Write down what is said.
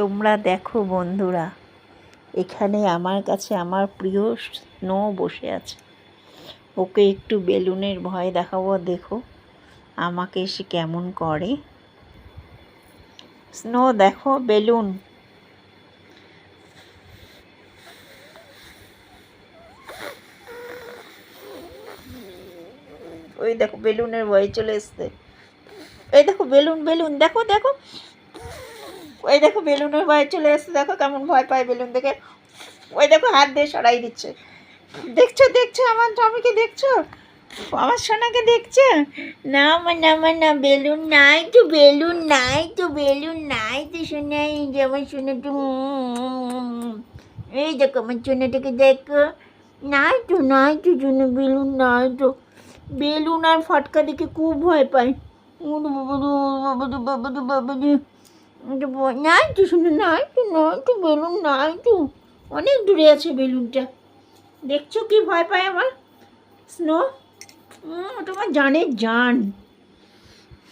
তোমরা দেখো বন্ধুরা, এখানে আমার কাছে আমার প্রিয় স্নো বসে আছে। ওকে একটু বেলুনের ভয় দেখাবো, দেখো আমাকে সে কেমন করে। স্নো, দেখো বেলুন। ওই দেখো বেলুনের ভয়ে চলে এসছে। এই দেখো বেলুন বেলুন, দেখো দেখো। ওই দেখো বেলুনের ভয়ে চলে এসছে দেখো কেমন ভয় পায় বেলুন দেখে ওই দেখো হাত দিয়ে সরাই দিচ্ছে দেখছ দেখছ আমার স্বামীকে দেখছ আমার সোনাকে দেখছ না আমার না আমার না বেলুন নাই তো বেলুন নাই তো বেলুন নাই তো সোনাই যে আমার সোনাটা এই দেখো আমার সোনাটাকে দেখো নাই তো নাই তো জন্য বেলুন নাই তো বেলুন আর ফটকা দেখে খুব ভয় পায় বাবা বাবা বাবা বাবা নাই তো শুনে, নাই তো বেলুন, নাই তো। অনেক দূরে আছে বেলুনটা। দেখছ কি ভয় পায় আমার? স্নো? তোমার জানে জান।